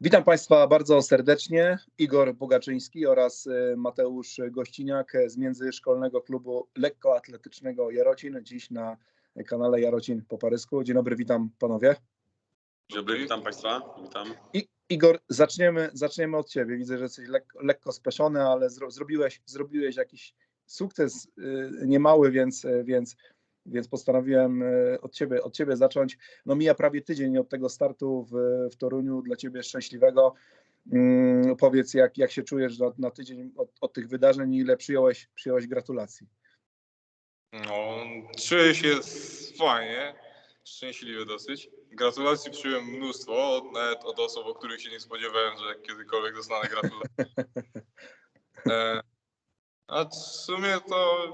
Witam Państwa bardzo serdecznie. Igor Bogaczyński oraz y, Mateusz Gościniak z Międzyszkolnego Klubu Lekkoatletycznego Jarocin. Dziś na kanale Jarocin po parysku. Dzień dobry, witam panowie. Dzień dobry, witam Państwa. Witam. I, Igor, zaczniemy, zaczniemy od Ciebie. Widzę, że jesteś lekko, lekko spieszony, ale zro, zrobiłeś, zrobiłeś jakiś sukces y, niemały, więc, y, więc, więc postanowiłem y, od ciebie, od ciebie zacząć. No mija prawie tydzień od tego startu w, w Toruniu, dla Ciebie szczęśliwego. Mm, powiedz, jak, jak się czujesz na, na tydzień od, od tych wydarzeń i ile przyjąłeś, przyjąłeś gratulacji? No, czuję się fajnie, szczęśliwy dosyć. Gratulacji przyjąłem mnóstwo, nawet od osób, o których się nie spodziewałem, że kiedykolwiek dostanę gratulacje. E, a w sumie to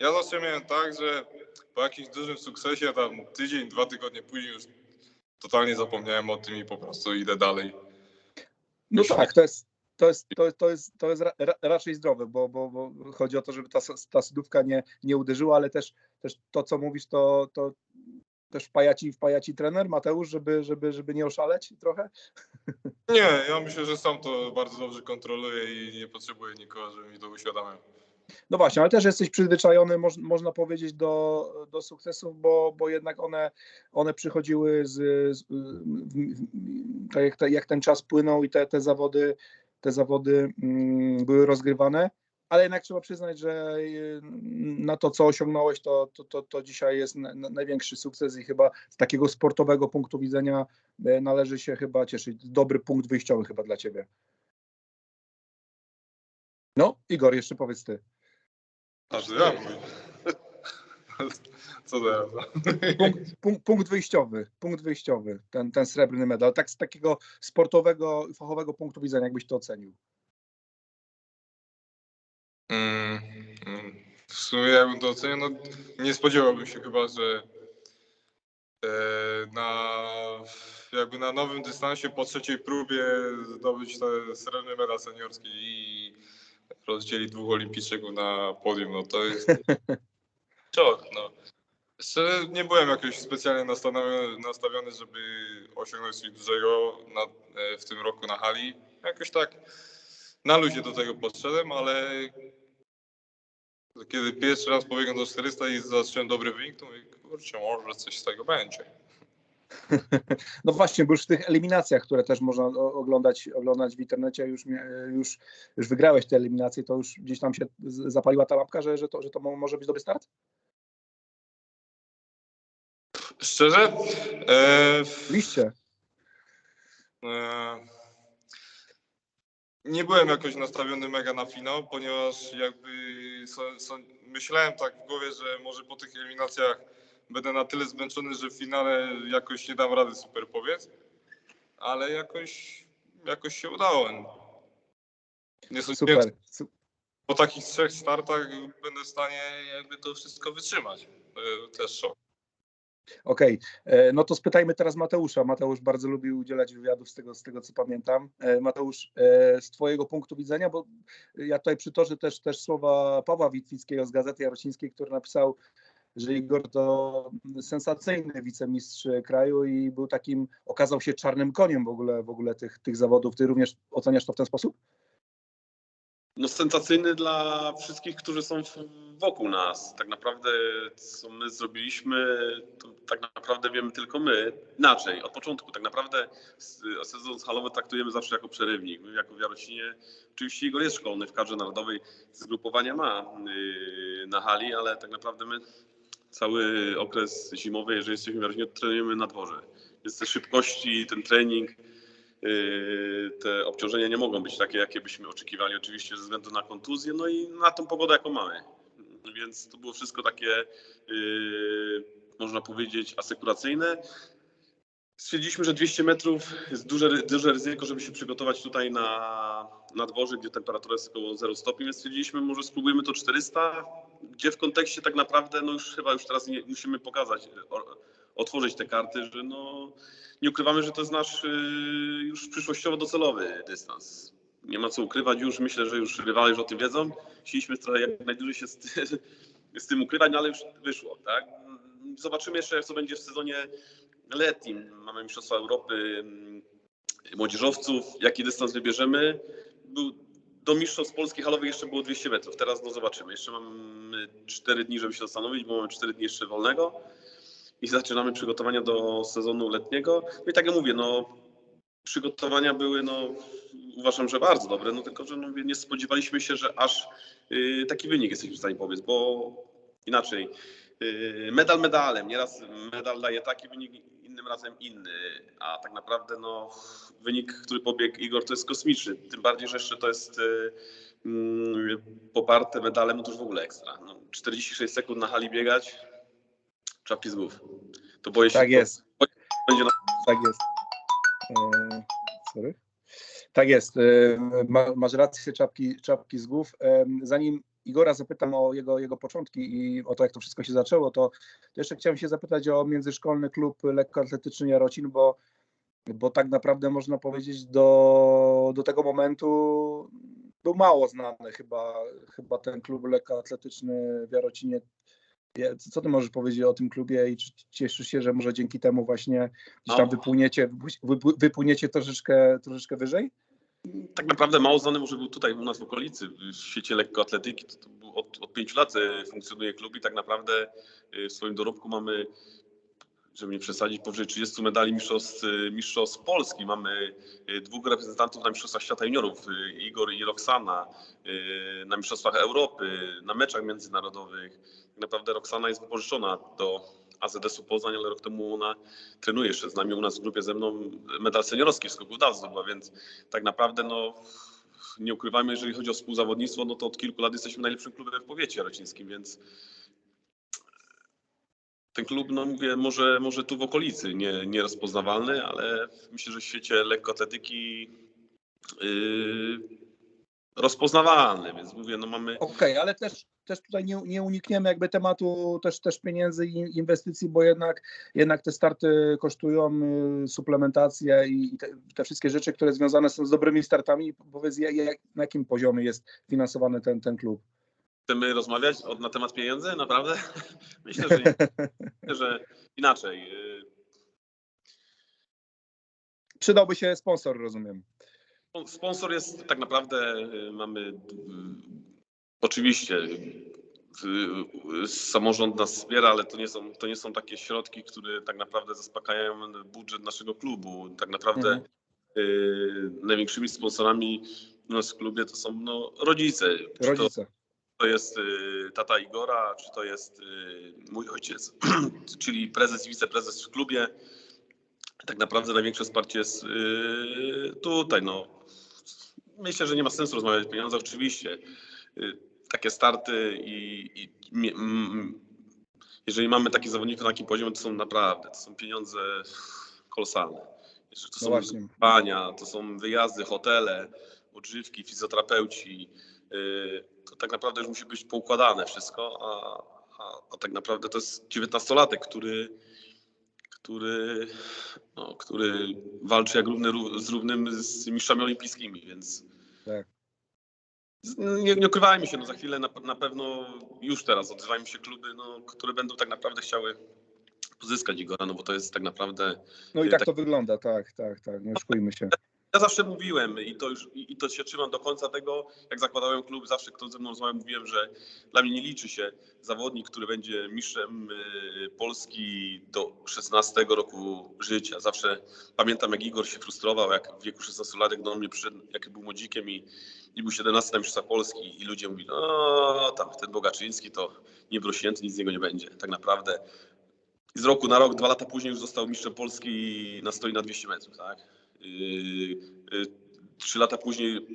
ja zawsze miałem tak, że po jakimś dużym sukcesie, tam tydzień, dwa tygodnie później już totalnie zapomniałem o tym i po prostu idę dalej. No tak, to jest, to jest, to jest, to jest, to jest ra, ra, raczej zdrowe, bo, bo, bo chodzi o to, żeby ta, ta sodówka nie, nie uderzyła, ale też, też to, co mówisz, to, to też wpaja ci, wpaja ci trener Mateusz, żeby, żeby, żeby nie oszaleć trochę? Nie, ja myślę, że sam to bardzo dobrze kontroluję i nie potrzebuję nikogo, żeby mi to uświadamiał. No właśnie, ale też jesteś przyzwyczajony, moż, można powiedzieć, do, do sukcesów, bo, bo jednak one, one przychodziły z, z tak jak, te- jak ten czas płynął i te, te zawody, te zawody mm, były rozgrywane, ale jednak trzeba przyznać, że y, na to, co osiągnąłeś, to, to, to, to dzisiaj jest na, na, największy sukces i chyba z takiego sportowego punktu widzenia e, należy się chyba cieszyć. Dobry punkt wyjściowy chyba dla ciebie. No, Igor, jeszcze powiedz ty. Aż ja mówię. Co teraz? punkt, punkt, punkt wyjściowy, punkt wyjściowy, ten, ten srebrny medal, tak z takiego sportowego, fachowego punktu widzenia, jakbyś to ocenił. Mm, mm. W sumie jakbym to ocenił, no nie spodziewałbym się chyba, że e, na jakby na nowym dystansie po trzeciej próbie zdobyć ten srebrny medal seniorski i rozdzielić dwóch olimpijczyków na podium, no to jest szok, no. Szczerze nie byłem jakoś specjalnie nastawiony, nastawiony żeby osiągnąć coś dużego na, e, w tym roku na hali. Jakoś tak na luzie do tego podszedłem, ale kiedy pierwszy raz pobiegłem do 400 i zacząłem dobry wynik, to mówię, kurczę, może coś z tego będzie. No właśnie, bo już w tych eliminacjach, które też można oglądać, oglądać w internecie, już, już, już wygrałeś te eliminacje, to już gdzieś tam się zapaliła ta lampka, że, że, to, że to mo- może być dobry start? Szczerze? E, Liście. e, nie byłem jakoś nastawiony mega na finał, ponieważ jakby so, so, myślałem tak w głowie, że może po tych eliminacjach będę na tyle zmęczony, że w finale jakoś nie dam rady super powiedz, ale jakoś, jakoś się udało. Nie Super. Su- po takich trzech startach będę w stanie jakby to wszystko wytrzymać. E, Też szok. Okej, e, no to spytajmy teraz Mateusza. Mateusz bardzo lubi udzielać wywiadów z tego, z tego co pamiętam. E, Mateusz, z Twojego punktu widzenia, bo ja tutaj przytoczę też, też słowa Pawła Witwickiego z Gazety Jarocińskiej, który napisał, że Igor to sensacyjny wicemistrz kraju i był takim, okazał się czarnym koniem w ogóle, w ogóle tych, tych zawodów. Ty również oceniasz to w ten sposób? No sensacyjny dla wszystkich, którzy są wokół nas. Tak naprawdę, co my zrobiliśmy, to tak naprawdę wiemy tylko my. Inaczej, od początku. Tak naprawdę sezon halowy traktujemy zawsze jako przerywnik. My jako w Jarocinie, oczywiście Igor jest szkolny w kadrze narodowej, zgrupowania ma yy, na hali, ale tak naprawdę my cały okres zimowy, jeżeli jesteśmy Jarocinie, to trenujemy na dworze. Więc te szybkości, ten trening, Yy, te obciążenia nie mogą być takie, jakie byśmy oczekiwali, oczywiście ze względu na kontuzję, no i na tą pogodę, jaką mamy. Więc to było wszystko takie, yy, można powiedzieć, asekuracyjne. Stwierdziliśmy, że 200 metrów jest duże, duże ryzyko, żeby się przygotować tutaj na, na dworze, gdzie temperatura jest około 0 stopni, więc stwierdziliśmy, może spróbujmy to 400, gdzie w kontekście tak naprawdę, no już chyba już teraz nie, musimy pokazać, o, otworzyć te karty, że no nie ukrywamy, że to jest nasz y, już przyszłościowo docelowy dystans. Nie ma co ukrywać już, myślę, że już rywale już o tym wiedzą. Chcieliśmy jak najdłużej się z, ty, z tym ukrywać, no ale już wyszło, tak? Zobaczymy jeszcze, co będzie w sezonie letnim. Mamy Mistrzostwa Europy mm, młodzieżowców, jaki dystans wybierzemy. Był, do Mistrzostw Polski halowych jeszcze było 200 metrów, teraz no zobaczymy. Jeszcze mamy 4 dni, żeby się zastanowić, bo mamy 4 dni jeszcze wolnego i zaczynamy przygotowania do sezonu letniego. No i tak jak mówię, no przygotowania były, no uważam, że bardzo dobre, no tylko, że no, nie spodziewaliśmy się, że aż y, taki wynik jesteśmy w stanie powiedzieć, bo inaczej, y, medal medalem, nieraz medal daje taki wynik, innym razem inny, a tak naprawdę no wynik, który pobiegł Igor, to jest kosmiczny, tym bardziej, że jeszcze to jest y, mm, poparte medalem, no to już w ogóle ekstra. No, 46 sekund na hali biegać, czapki z głów. To boję się, Tak to jest. będzie na Tak jest. E, sorry. Tak jest. E, ma, masz rację, czapki, czapki z głów. E, zanim Igora zapytam o jego, jego początki i o to, jak to wszystko się zaczęło, to, to jeszcze chciałem się zapytać o międzyszkolny klub lekkoatletyczny Jarocin, bo, bo tak naprawdę można powiedzieć do, do tego momentu był mało znany chyba, chyba ten klub lekkoatletyczny w Jarocinie. Ja- Co ty możesz powiedzieć o tym klubie i czy cieszysz się, że może dzięki temu właśnie gdzieś tam No. wypłyniecie, wypły- wypłyniecie troszeczkę, troszeczkę wyżej? Tak naprawdę mało znany może był tutaj u nas w okolicy, w świecie lekkoatletyki. To, to od, od pięciu lat e, funkcjonuje klub i tak naprawdę e, w swoim dorobku mamy, żeby nie przesadzić, powyżej 30 medali mistrzostw, e, mistrzostw Polski. Mamy dwóch reprezentantów na Mistrzostwach Świata Juniorów, Igor i Roxana, na Mistrzostwach Europy, na meczach międzynarodowych. Tak naprawdę Roxana jest wypożyczona do AZS-u Poznań, ale rok temu ona trenuje jeszcze z nami u nas w grupie ze mną medal seniorski w skoku daw zdobyła, więc tak naprawdę no nie ukrywajmy, jeżeli chodzi o współzawodnictwo, no to od kilku lat jesteśmy najlepszym klubem w powiecie jarocińskim, więc ten klub, no mówię, może, może tu w okolicy, nie, nie rozpoznawalny, ale myślę, że w świecie lekkoatletyki yy, rozpoznawalny, więc mówię, no mamy Okej, ale też, też tutaj nie, nie unikniemy jakby tematu też, też pieniędzy i inwestycji, bo jednak, jednak te starty kosztują y, suplementację i te, te wszystkie rzeczy, które związane są z dobrymi startami. Powiedz, jak, na jakim poziomie jest finansowany ten, ten klub? Chcemy rozmawiać od, na temat pieniędzy? Naprawdę? Myślę, że, nie. Myślę, że inaczej. Yy, Przydałby się sponsor, rozumiem. Sponsor jest tak naprawdę, y, mamy y, oczywiście samorząd nas wspiera, ale to nie, są, to nie są takie środki, które tak naprawdę zaspokajają budżet naszego klubu. Tak naprawdę Mhm. y, największymi sponsorami u nas w klubie to są no, rodzice. Czy to, Rodzice. to jest y, tata Igora, czy to jest y, mój ojciec, czyli prezes i wiceprezes w klubie. Tak naprawdę największe wsparcie jest y, tutaj. No. Myślę, że nie ma sensu rozmawiać o pieniądzach. Oczywiście y, takie starty i, i mm, jeżeli mamy takich zawodników na takim poziomie, to są naprawdę, to są pieniądze kolosalne. To No są bania, to są wyjazdy, hotele, odżywki, fizjoterapeuci. y, To tak naprawdę już musi być poukładane wszystko, a, a, a tak naprawdę to jest 19-latek, który, który, no, który walczy jak równy ró- z równym z mistrzami olimpijskimi, więc Tak. Nie, nie ukrywajmy się, no za chwilę na, na pewno już teraz odzywają się kluby, no, które będą tak naprawdę chciały pozyskać Igora, no bo to jest tak naprawdę No i tak tak- to wygląda, tak, tak, tak, nie oszukujmy się. Ja zawsze mówiłem i to, już, i i to się trzymam do końca tego, jak zakładałem klub, zawsze kto ze mną rozmawiał, mówiłem, że dla mnie nie liczy się zawodnik, który będzie mistrzem y, Polski do 16 roku życia. Zawsze pamiętam, jak Igor się frustrował, jak w wieku 16 lat, jak do mnie przyszedł, jak był młodzikiem i, i był 17 na Polski i ludzie mówili, no tam ten Bogaczyński to niewrośnięty, nic z niego nie będzie. Tak naprawdę z roku na rok, dwa lata później już został mistrzem Polski na stoi na 200 metrów, tak? Yy, yy, Trzy lata później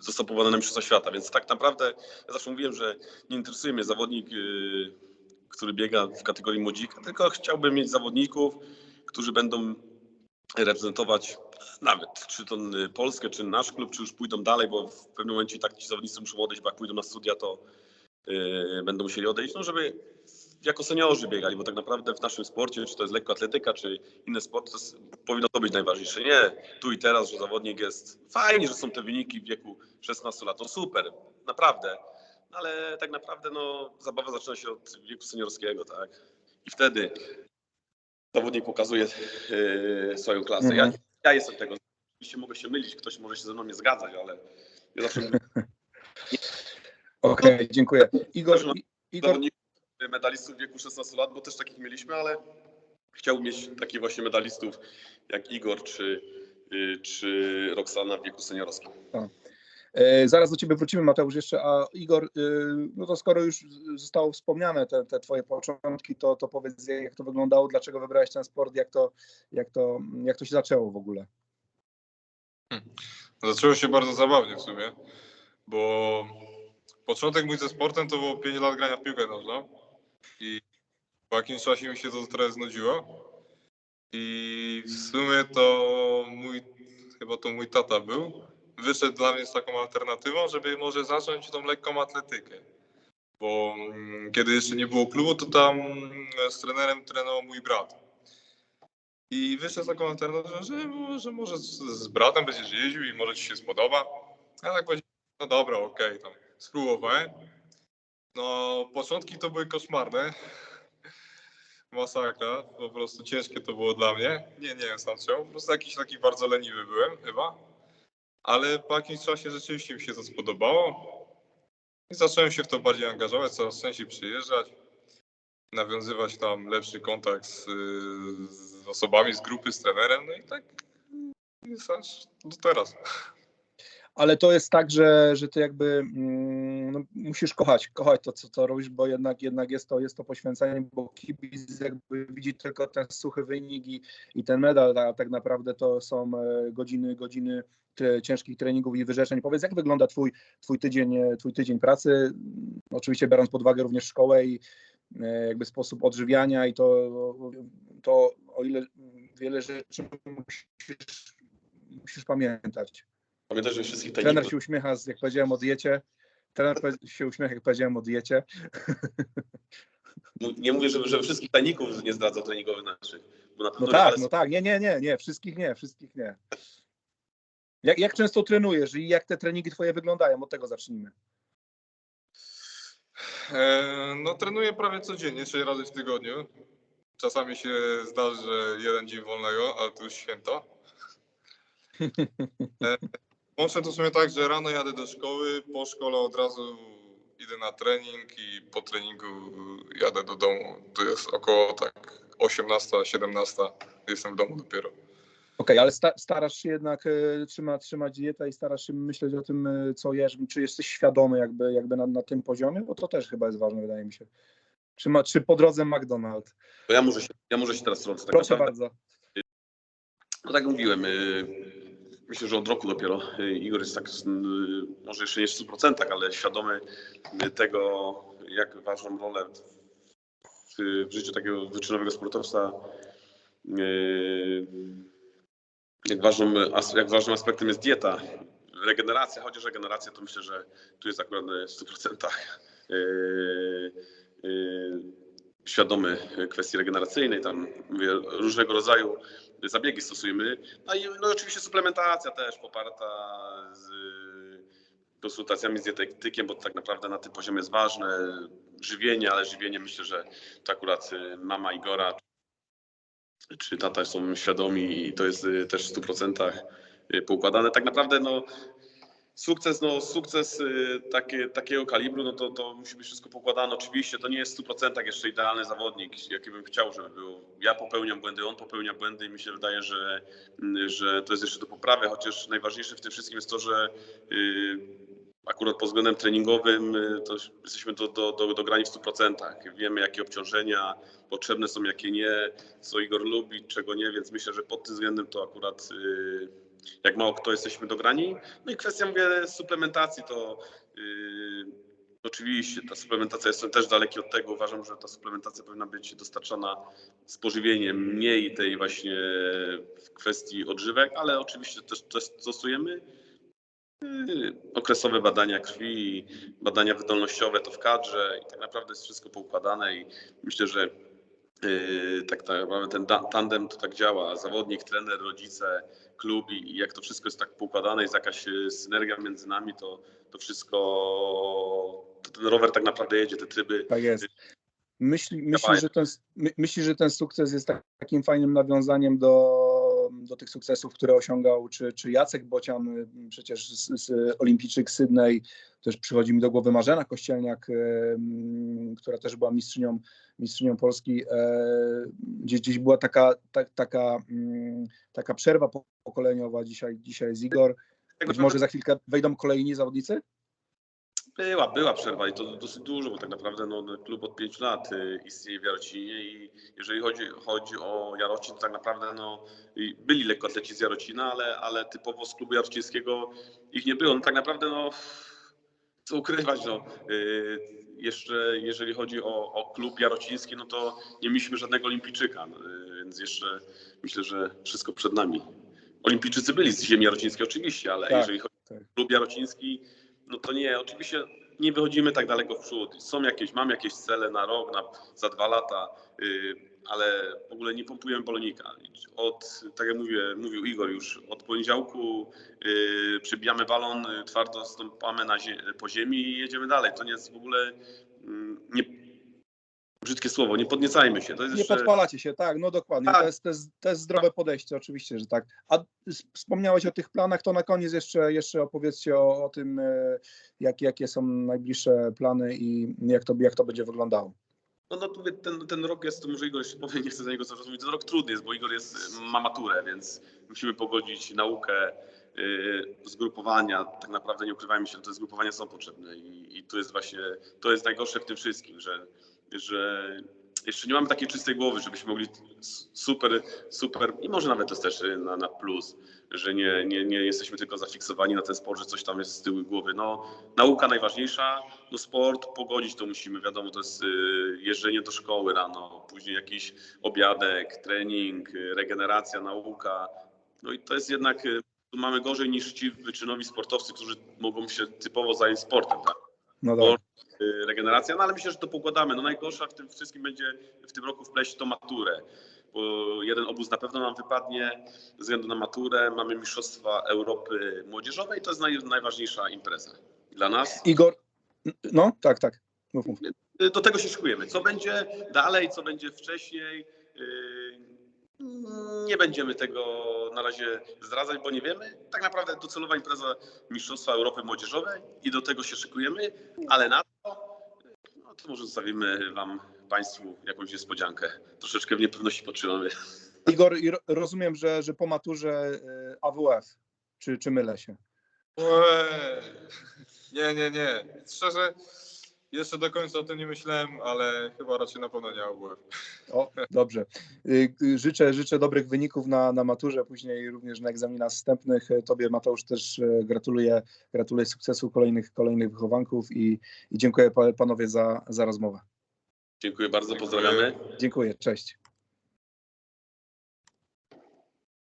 został powołany na Mistrzostwa Świata, więc tak naprawdę ja zawsze mówiłem, że nie interesuje mnie zawodnik, yy, który biega w kategorii młodzika, tylko chciałbym mieć zawodników, którzy będą reprezentować nawet czy to y, Polskę, czy nasz klub, czy już pójdą dalej, bo w pewnym momencie tak ci zawodnicy muszą odejść, bo jak pójdą na studia, to będą musieli odejść, no żeby jako seniorzy biegali, bo tak naprawdę w naszym sporcie, czy to jest lekkoatletyka, czy inne sporty, to jest, powinno to być najważniejsze. Nie tu i teraz, że zawodnik jest fajnie, że są te wyniki w wieku 16 lat, to super, naprawdę. Ale tak naprawdę no, zabawa zaczyna się od wieku seniorskiego, tak? I wtedy zawodnik pokazuje yy, swoją klasę. Ja, Mhm. ja jestem tego oczywiście mogę się mylić, ktoś może się ze mną nie zgadzać, ale ja zawsze Okej, dziękuję. Igor, Igor, medalistów w wieku 16 lat, bo też takich mieliśmy, ale chciałbym mieć takich właśnie medalistów jak Igor czy, y, czy Roxana w wieku seniorowskim. e, zaraz do ciebie wrócimy, Mateusz, jeszcze, a Igor, e, no to skoro już zostało wspomniane te, te twoje początki, to, to powiedz, jak to wyglądało, dlaczego wybrałeś ten sport, jak to, jak to, jak to się zaczęło w ogóle? Zaczęło się bardzo zabawnie w sumie, bo początek mój ze sportem to było 5 lat grania w piłkę nożną i po jakimś czasie mi się to trochę znudziło i w sumie to mój, chyba to mój tata był, wyszedł dla mnie z taką alternatywą, żeby może zacząć tą lekką atletykę. Bo mm, kiedy jeszcze nie było klubu, to tam mm, z trenerem trenował mój brat. I wyszedł z taką alternatywą, że, że może z, bratem będziesz jeździł i może ci się spodoba. Ja tak powiedziałem, no dobra, okej, tam spróbowałem. No, początki to były koszmarne. Masakra, po prostu ciężkie to było dla mnie. Nie, nie wiem sam czemu, po prostu jakiś taki bardzo leniwy byłem chyba. Ale po jakimś czasie rzeczywiście mi się to spodobało. I zacząłem się w to bardziej angażować, coraz częściej przyjeżdżać nawiązywać tam lepszy kontakt z, z osobami z grupy, z trenerem, no i tak jest aż do teraz. Ale to jest tak, że, że ty jakby mm, no, musisz kochać, kochać to, co, co robisz, bo jednak, jednak jest, to, jest to poświęcenie, bo kibic jakby widzi tylko ten suchy wynik i, i ten medal, a tak naprawdę to są e, godziny, godziny ciężkich treningów i wyrzeczeń. Powiedz, jak wygląda twój, twój, tydzień, e, twój tydzień pracy, oczywiście biorąc pod uwagę również szkołę i e, jakby sposób odżywiania i to, to o ile wiele rzeczy musisz, musisz pamiętać. Pamiętaj, że wszystkich Trener tajników się uśmiecha, z- jak powiedziałem o diecie. Trener się uśmiecha, jak powiedziałem o diecie. No, Nie mówię, że, że wszystkich tajników nie zdradzał treningowych naszych. Bo na pewno No tak, rywale no tak. Nie, nie, nie, nie. Wszystkich nie, wszystkich nie. Jak, jak często trenujesz i jak te treningi twoje wyglądają? Od tego zacznijmy. E, no trenuję prawie codziennie, trzy razy w tygodniu. Czasami się zdarzy, że jeden dzień wolnego, ale to już święto. Łączę to w sumie tak, że rano jadę do szkoły, po szkole od razu idę na trening i po treningu jadę do domu. To jest około tak 18-17, jestem w domu dopiero. Okej, ale sta, starasz się jednak e, trzyma, trzymać dietę i starasz się myśleć o tym, e, co jesz. Czy jesteś świadomy jakby, jakby na, na tym poziomie? Bo to też chyba jest ważne, wydaje mi się. Czy, ma, czy po drodze McDonald's? To ja może się, ja może się teraz wtrącę. Tak Proszę naprawdę. bardzo. No tak mówiłem, y, myślę, że od roku dopiero y, Igor jest tak, y, może jeszcze nie w 100%, ale świadomy tego, jak ważną rolę w, w życiu takiego wyczynowego sportowca, y, jak ważnym, jak ważnym aspektem jest dieta, regeneracja, chociaż regeneracja to myślę, że tu jest akurat w 100% y, y, świadomy kwestii regeneracyjnej, tam mówię, różnego rodzaju zabiegi stosujemy. No i no, oczywiście suplementacja też poparta z konsultacjami z dietetykiem, bo tak naprawdę na tym poziomie jest ważne. Żywienie, ale żywienie myślę, że to akurat y, mama Igora czy tata są świadomi i to jest y, też w 100% y, poukładane. Tak naprawdę no, sukces, no, sukces y, takie, takiego kalibru, no to, to musi być wszystko poukładane. Oczywiście to nie jest w 100% jeszcze idealny zawodnik, jaki bym chciał, żeby był. Ja popełniam błędy, on popełnia błędy i mi się wydaje, że, mm, że to jest jeszcze do poprawy, chociaż najważniejsze w tym wszystkim jest to, że y, akurat pod względem treningowym y, to jesteśmy do, do, do, do grani w 100%. Wiemy, jakie obciążenia potrzebne są, jakie nie, co Igor lubi, czego nie, więc myślę, że pod tym względem to akurat jak mało kto jesteśmy dograni. No i kwestia, mówię, suplementacji to yy, oczywiście ta suplementacja jest też daleki od tego. Uważam, że ta suplementacja powinna być dostarczana z pożywieniem, mniej tej właśnie w kwestii odżywek, ale oczywiście też, też stosujemy yy, okresowe badania krwi, badania wydolnościowe to w kadrze i tak naprawdę jest wszystko poukładane i myślę, że Yy, tak, tak naprawdę ten da- tandem to tak działa. Zawodnik, trener, rodzice, klub i, i jak to wszystko jest tak poukładane, jest jakaś e, synergia między nami, to, to wszystko, to ten rower tak naprawdę jedzie, te tryby. Tak jest. Myśli, myśli, że ten, my, myśli, że ten sukces jest tak- takim fajnym nawiązaniem do, do tych sukcesów, które osiągał, czy, czy Jacek Bocian, y, przecież z, z Olimpijczyk Sydney, też przychodzi mi do głowy Marzena Kościelniak, y, mm, która też była mistrzynią, mistrzynią Polski. E, Gdzieś, gdzieś była taka, ta, taka, mm, taka przerwa po- pokoleniowa, dzisiaj, dzisiaj jest Igor. Być może za chwilkę wejdą kolejni zawodnicy? Była, była przerwa i to dosyć dużo, bo tak naprawdę no, no, klub od 5 lat y, istnieje w Jarocinie i jeżeli chodzi, chodzi o Jarocin, to tak naprawdę no, byli lekkoatleci z Jarocina, ale, ale typowo z klubu jarocińskiego ich nie było. No, tak naprawdę no, co ukrywać, no, y, jeszcze jeżeli chodzi o, o klub jarociński, no to nie mieliśmy żadnego olimpijczyka, no, y, więc jeszcze myślę, że wszystko przed nami. Olimpijczycy byli z ziemi jarocińskiej oczywiście, ale Tak, jeżeli chodzi tak. o klub jarociński, no to nie, oczywiście nie wychodzimy tak daleko w przód. Są jakieś, mam jakieś cele na rok, na, za dwa lata, yy, ale w ogóle nie pompujemy balonika. Od, tak jak mówię, mówił Igor już, od poniedziałku yy, przybijamy balon, yy, twardo stąpamy na zie- po ziemi i jedziemy dalej. To nie jest w ogóle, mm, nie, brzydkie słowo, nie podniecajmy się. Nie jeszcze, podpalacie się, tak, no dokładnie. Tak. To, jest, to, jest, to jest zdrowe podejście, oczywiście, że tak. A wspomniałeś o tych planach, to na koniec jeszcze, jeszcze opowiedzcie o, o tym, e, jak, jakie są najbliższe plany i jak to, jak to będzie wyglądało. No, no ten, ten rok jest, to może Igor jeszcze powie, nie chcę za niego czas mówić, ten rok trudny jest, bo Igor jest, ma maturę, więc musimy pogodzić naukę, yy, zgrupowania, tak naprawdę nie ukrywajmy się, te zgrupowania są potrzebne i, i to jest właśnie, to jest najgorsze w tym wszystkim, że, że jeszcze nie mamy takiej czystej głowy, żebyśmy mogli super, super i może nawet to jest też na, na plus, że nie, nie, nie jesteśmy tylko zafiksowani na ten sport, że coś tam jest z tyłu głowy. No, nauka najważniejsza, no sport, pogodzić to musimy, wiadomo, to jest y, jeżdżenie do szkoły rano, później jakiś obiadek, trening, y, regeneracja, nauka. No i to jest jednak, y, mamy gorzej niż ci wyczynowi sportowcy, którzy mogą się typowo zająć sportem, tak? No dobra. y, regeneracja, no ale myślę, że to pokładamy. No najgorsza w tym wszystkim będzie w tym roku wpleść to maturę, bo jeden obóz na pewno nam wypadnie ze względu na maturę. Mamy Mistrzostwa Europy Młodzieżowe i to jest naj, najważniejsza impreza dla nas. Igor, no tak, tak. Mów, mów. Y, Do tego się szykujemy. Co będzie dalej, co będzie wcześniej, y, nie będziemy tego na razie zdradzać, bo nie wiemy. Tak naprawdę docelowa impreza Mistrzostwa Europy Młodzieżowe i do tego się szykujemy, ale na to, no to może zostawimy Wam, Państwu jakąś niespodziankę. Troszeczkę w niepewności potrzymamy. Igor, rozumiem, że, że po maturze e, AWF, czy, czy mylę się? Eee, Nie, nie, nie. Szczerze, jeszcze do końca o tym nie myślałem, ale chyba raczej na pewno nie AWF. O, dobrze. Y, y, Życzę, życzę dobrych wyników na, na maturze, później również na egzaminach wstępnych. Tobie, Mateusz, też e, gratuluję, gratuluję sukcesu kolejnych, kolejnych wychowanków i, i dziękuję pa- panowie za, za rozmowę. Dziękuję bardzo, pozdrawiamy. Dziękuję, cześć.